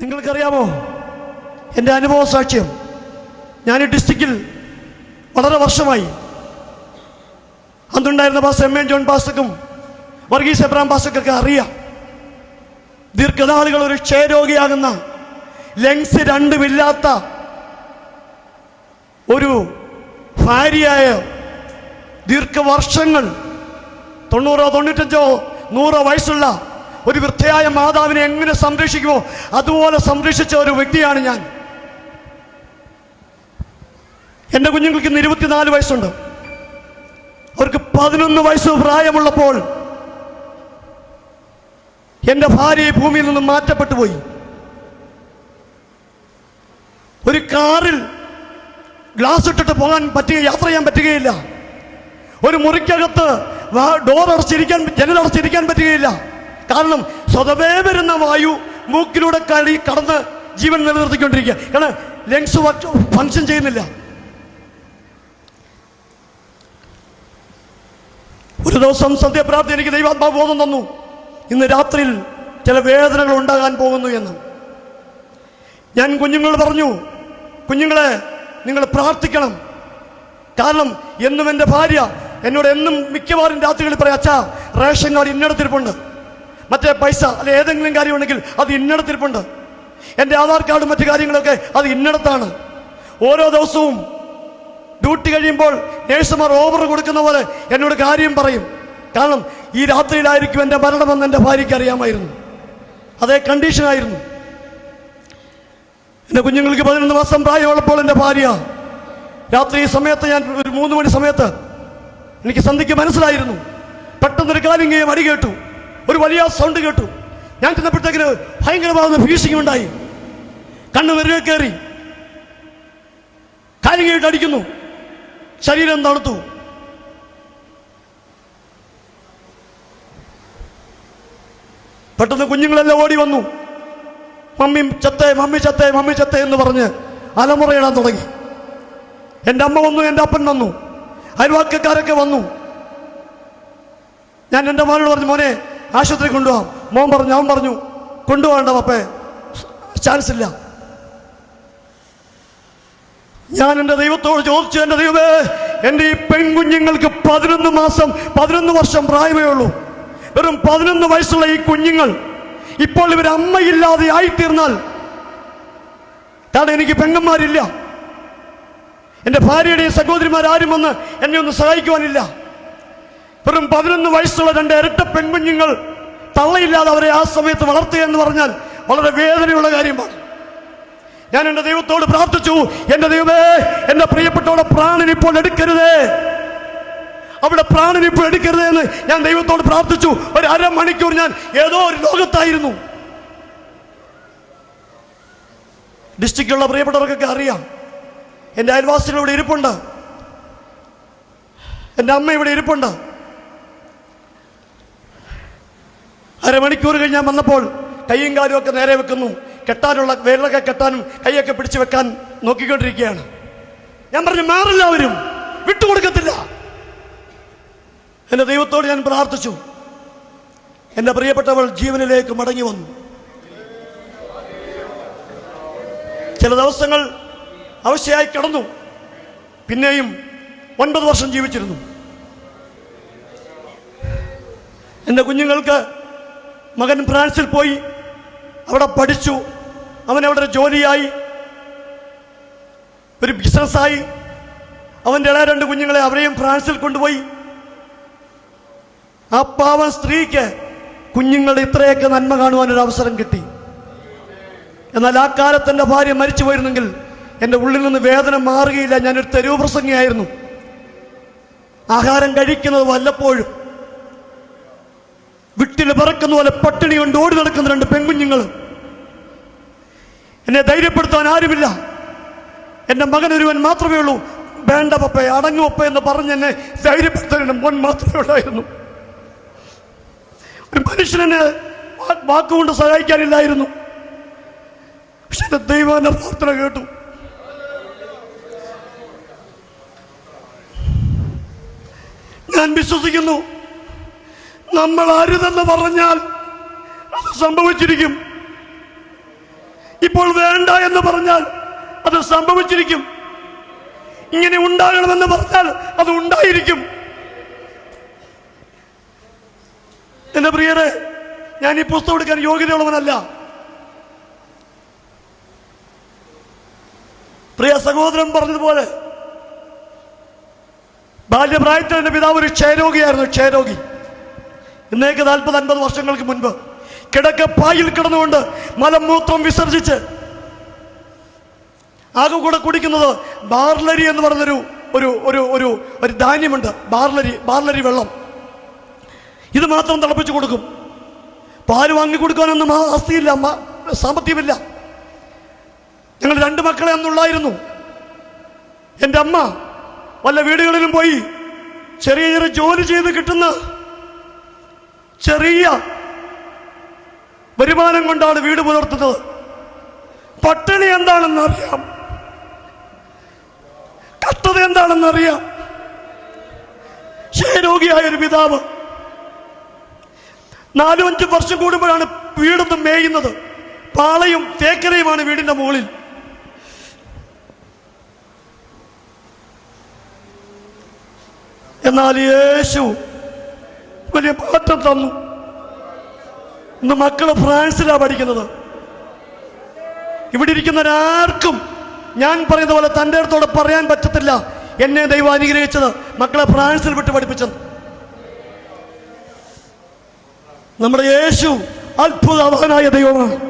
നിങ്ങൾക്കറിയാമോ? എന്റെ അനുഭവ സാക്ഷ്യം ഞാൻ ഈ ഡിസ്ട്രിക്റ്റിൽ വളരെ വർഷമായി. അന്നുണ്ടായിരുന്ന പാസ് എം എൻ ജോൺ പാസ്റ്റക്കും വർഗീസ് എബ്രാം പാസ്റ്റക്കൊക്കെ അറിയാം. ദീർഘനാളുകൾ ഒരു ക്ഷയരോഗിയാകുന്ന ലങ്സ് രണ്ടുമില്ലാത്ത ഒരു ഭാര്യയായ ദീർഘവർഷങ്ങൾ തൊണ്ണൂറോ തൊണ്ണൂറ്റഞ്ചോ നൂറോ വയസ്സുള്ള ഒരു വൃദ്ധയായ മാതാവിനെ എങ്ങനെ സംരക്ഷിക്കുമോ അതുപോലെ സംരക്ഷിച്ച ഒരു വ്യക്തിയാണ് ഞാൻ. എന്റെ കുഞ്ഞുങ്ങൾക്ക് ഇന്ന് ഇരുപത്തിനാല് വയസ്സുണ്ട്. അവർക്ക് പതിനൊന്ന് വയസ്സ് പ്രായമുള്ളപ്പോൾ എന്റെ ഭാര്യ ഭൂമിയിൽ നിന്നും മാറ്റപ്പെട്ടു പോയി. ഒരു കാറിൽ ഗ്ലാസ് ഇട്ടിട്ട് പോകാൻ പറ്റുക യാത്ര ചെയ്യാൻ പറ്റുകയില്ല. ഒരു മുറിക്കകത്ത് ഡോർ അടച്ചിരിക്കാൻ ജനൽ അടച്ചിരിക്കാൻ പറ്റുകയില്ല. കാരണം സ്വതവേ വരുന്ന വായു മൂക്കിലൂടെ കളി കടന്ന് ജീവൻ നിലനിർത്തിക്കൊണ്ടിരിക്കുക. കാരണം ലങ്സ് ഫങ്ഷൻ ചെയ്യുന്നില്ല. ഒരു ദിവസം സന്ധ്യപ്രാപ്തി എനിക്ക് ദൈവാത്മാവ് ബോധം തന്നു. ഇന്ന് രാത്രിയിൽ ചില വേദനകൾ ഉണ്ടാകാൻ പോകുന്നു എന്ന്. ഞാൻ കുഞ്ഞുങ്ങൾ പറഞ്ഞു കുഞ്ഞുങ്ങളെ നിങ്ങൾ പ്രാർത്ഥിക്കണം. കാരണം എന്നും എന്റെ ഭാര്യ എന്നോട് എന്നും മിക്കവാറും രാത്രികളിൽ പറയാം അച്ഛാ റേഷൻ കാർഡ് ഇന്നടത്തിരിപ്പുണ്ട്. മറ്റേ പൈസ അല്ലെ ഏതെങ്കിലും കാര്യമുണ്ടെങ്കിൽ അത് ഇന്നടത്തിരിപ്പുണ്ട്. എന്റെ ആധാർ കാർഡും മറ്റു കാര്യങ്ങളൊക്കെ അത് ഇന്നിടത്താണ്. ഓരോ ദിവസവും ഡ്യൂട്ടി കഴിയുമ്പോൾ നേഴ്സുമാർ ഓവർ കൊടുക്കുന്ന പോലെ എന്നോട് കാര്യം പറയും. കാരണം ഈ രാത്രിയിലായിരിക്കും എന്റെ മരണമെന്ന് എന്റെ ഭാര്യയ്ക്ക് അറിയാമായിരുന്നു. അതേ കണ്ടീഷനായിരുന്നു എന്റെ കുഞ്ഞുങ്ങൾക്ക് പതിനൊന്ന് മാസം പ്രായമുള്ളപ്പോൾ എന്റെ ഭാര്യ രാത്രി ഈ സമയത്ത് ഞാൻ ഒരു മൂന്ന് മണി സമയത്ത് എനിക്ക് സന്ധ്യയ്ക്ക് മനസ്സിലായിരുന്നു. പെട്ടെന്നൊരു കാര്യം ഇങ്ങനെ മടി കേട്ടു. ഒരു വലിയ സൗണ്ട് കേട്ടു. ഞാൻ ചെന്നപ്പോഴത്തേക്കിന് ഭയങ്കരമാകുന്ന ഭീഷണി ഉണ്ടായി. കണ്ണ് നെറുകെ കയറി. കാര്യം കേട്ട് അടിക്കുന്നു. ശരീരം തണുത്തു. പെട്ടെന്ന് കുഞ്ഞുങ്ങളെല്ലാം ഓടി വന്നു. മമ്മി ചത്തേ മമ്മി ചത്തേ മമ്മി ചത്തേ എന്ന് പറഞ്ഞ് അലമുറയിടാൻ തുടങ്ങി. എന്റെ അമ്മ വന്നു എന്റെ അപ്പൻ വന്നു. അയൽവാക്കക്കാരൊക്കെ വന്നു. ഞാൻ എന്റെ മോനോട് പറഞ്ഞു മോനെ ആശുപത്രി കൊണ്ടുപോകാം. മോൻ പറഞ്ഞു അവൻ പറഞ്ഞു കൊണ്ടുപോകണ്ട പപ്പേ ചാൻസ് ഇല്ല. ഞാൻ എന്റെ ദൈവത്തോട് ചോദിച്ചു എന്റെ ദൈവമേ എന്റെ ഈ പെൺകുഞ്ഞുങ്ങൾക്ക് പതിനൊന്ന് മാസം പതിനൊന്ന് വർഷം പ്രായമേ ഉള്ളൂ. വെറും പതിനൊന്ന് വയസ്സുള്ള ഈ കുഞ്ഞുങ്ങൾ ഇപ്പോൾ ഇവർ അമ്മയില്ലാതെ ആയിത്തീർന്നാൽ കാരണം എനിക്ക് പെങ്ങന്മാരില്ല. എന്റെ ഭാര്യയുടെയും സഹോദരിമാരും വന്ന് എന്നെ ഒന്ന് സഹായിക്കുവാനില്ല. വെറും പതിനൊന്ന് വയസ്സുള്ള രണ്ട് ഇരട്ട പെൺകുഞ്ഞുങ്ങൾ തള്ളയില്ലാതെ അവരെ ആ സമയത്ത് വളർത്തുക എന്ന് പറഞ്ഞാൽ വളരെ വേദനയുള്ള കാര്യമാണ്. ഞാൻ എന്റെ ദൈവത്തോട് പ്രാർത്ഥിച്ചു. എന്റെ ദൈവമേ എന്റെ പ്രിയപ്പെട്ടവരുടെ പ്രാണനിപ്പോൾ എടുക്കരുതേ. അവിടെ പ്രാണനിപ്പോൾ എടുക്കരുതേ എന്ന് ഞാൻ ദൈവത്തോട് പ്രാർത്ഥിച്ചു. ഒരു അരമണിക്കൂർ ഞാൻ ഏതോ ഒരു ലോകത്തായിരുന്നു. ഡിസ്ട്രിക്റ്റിലുള്ള പ്രിയപ്പെട്ടവർക്കൊക്കെ അറിയാം. എന്റെ അയൽവാസികൾ ഇവിടെ ഇരിപ്പുണ്ട്. എന്റെ അമ്മ ഇവിടെ ഇരിപ്പുണ്ട്. അരമണിക്കൂർ കഴിഞ്ഞ് ഞാൻ വന്നപ്പോൾ കൈയും കാലും നേരെ വെക്കുന്നു. കെട്ടാനുള്ള വേലൊക്കെ കെട്ടാനും കൈയൊക്കെ പിടിച്ചു വെക്കാൻ നോക്കിക്കൊണ്ടിരിക്കുകയാണ്. ഞാൻ പറഞ്ഞു മാറില്ല അവരും വിട്ടുകൊടുക്കത്തില്ല. എന്റെ ദൈവത്തോട് ഞാൻ പ്രാർത്ഥിച്ചു. എന്റെ പ്രിയപ്പെട്ടവൾ ജീവനിലേക്ക് മടങ്ങി വന്നു. ചില ദിവസങ്ങൾ അവശയായി കിടന്നു. പിന്നെയും ഒൻപത് വർഷം ജീവിച്ചിരുന്നു. എന്റെ കുഞ്ഞുങ്ങൾക്ക് മകൻ ഫ്രാൻസിൽ പോയി. അവിടെ പഠിച്ചു. അവൻ അവിടെ ജോലിയായി. ഒരു ബിസിനസ്സായി. അവന്റെ ഇളയ രണ്ട് കുഞ്ഞുങ്ങളെ അവരെയും ഫ്രാൻസിൽ കൊണ്ടുപോയി. ആ പാവ സ്ത്രീക്ക് കുഞ്ഞുങ്ങളുടെ ഇത്രയൊക്കെ നന്മ കാണുവാൻ ഒരു അവസരം കിട്ടി. എന്നാൽ ആ കാലത്ത് എന്റെ ഭാര്യ മരിച്ചു പോയിരുന്നെങ്കിൽ എന്റെ ഉള്ളിൽ നിന്ന് വേദന മാറുകയില്ല. ഞാനൊരു തെരുവ് പ്രസംഗിയായിരുന്നു. ആഹാരം കഴിക്കുന്നത് വല്ലപ്പോഴും വിട്ടിൽ പറക്കുന്ന പോലെ പട്ടിണി കൊണ്ട് ഓടി നടക്കുന്ന രണ്ട് പെൺകുഞ്ഞുങ്ങൾ. എന്നെ ധൈര്യപ്പെടുത്താൻ ആരുമില്ല. എന്റെ മകൻ ഒരുവൻ മാത്രമേ ഉള്ളൂ. വേണ്ട പപ്പ അടങ്ങു പപ്പ എന്ന് പറഞ്ഞ് എന്നെ ധൈര്യപ്പെടുത്താൻ മോൻ മാത്രമേ ഉള്ളായിരുന്നു. ഒരു മനുഷ്യനെ വാക്കുകൊണ്ട് സഹായിക്കാനില്ലായിരുന്നു. പക്ഷെ എന്റെ ദൈവം പ്രാർത്ഥന കേട്ടു. ഞാൻ വിശ്വസിക്കുന്നു. നമ്മൾ അരുതെന്ന് പറഞ്ഞാൽ അത് സംഭവിച്ചിരിക്കും. ഇപ്പോൾ വേണ്ട എന്ന് പറഞ്ഞാൽ അത് സംഭവിച്ചിരിക്കും. ഇങ്ങനെ ഉണ്ടാകണമെന്ന് പറഞ്ഞാൽ അത് ഉണ്ടായിരിക്കും. എന്റെ പ്രിയരെ ഞാൻ ഈ പുസ്തകം എടുക്കാൻ യോഗ്യതയുള്ളവനല്ല. പ്രിയ സഹോദരൻ പറഞ്ഞതുപോലെ ബാല്യപ്രായത്തിൽ എന്റെ പിതാവ് ഒരു ക്ഷയരോഗിയായിരുന്നു ക്ഷയരോഗി. ഇന്നേക്ക് നാൽപ്പത് അൻപത് വർഷങ്ങൾക്ക് മുൻപ് കിടക്ക പായിൽ കിടന്നുകൊണ്ട് മലമൂത്രം വിസർജിച്ച് ആകെ കൂടെ കുടിക്കുന്നത് ബാർലരി എന്ന് പറഞ്ഞൊരു ഒരു ഒരു ഒരു ഒരു ധാന്യമുണ്ട്. ബാർലരി ബാർലരി വെള്ളം. ഇത് മാത്രം തിളപ്പിച്ചു കൊടുക്കും. പാൽ വാങ്ങിക്കൊടുക്കാനൊന്നും ആസ്തിയില്ല സാമ്പത്തികമില്ല. ഞങ്ങൾ രണ്ട് മക്കളെ അന്നുള്ളായിരുന്നു എന്റെ അമ്മ വല്ല വീടുകളിലും പോയി ചെറിയ ചെറിയ ജോലി ചെയ്ത് കിട്ടുന്ന ചെറിയ വരുമാനം കൊണ്ടാണ് വീട് പുലർത്തുന്നത്. പട്ടിണി എന്താണെന്ന് അറിയാം കഷ്ടത എന്താണെന്ന് അറിയാം ക്ഷയരോഗിയായ ഒരു പിതാവ് നാലും അഞ്ച് വർഷം കൂടുമ്പോഴാണ് വീടൊന്ന് മേയുന്നത്. പാളയും തേക്കരയുമാണ് വീടിന്റെ മുകളിൽ. എന്നാൽ യേശു വലിയ മാറ്റം തന്നു. ഇന്ന് മക്കൾ ഫ്രാൻസിലാണ് പഠിക്കുന്നത്. ഇവിടെ ഇരിക്കുന്നവരാർക്കും ഞാൻ പറയുന്ന പോലെ തന്റെ അടുത്തോടെ പറയാൻ പറ്റത്തില്ല. എന്നെ ദൈവം അനുഗ്രഹിച്ചത് മക്കളെ ഫ്രാൻസിൽ വിട്ട് പഠിപ്പിച്ചത്. നമ്മുടെ യേശു അത്ഭുതവാനായ ദൈവമാണ്.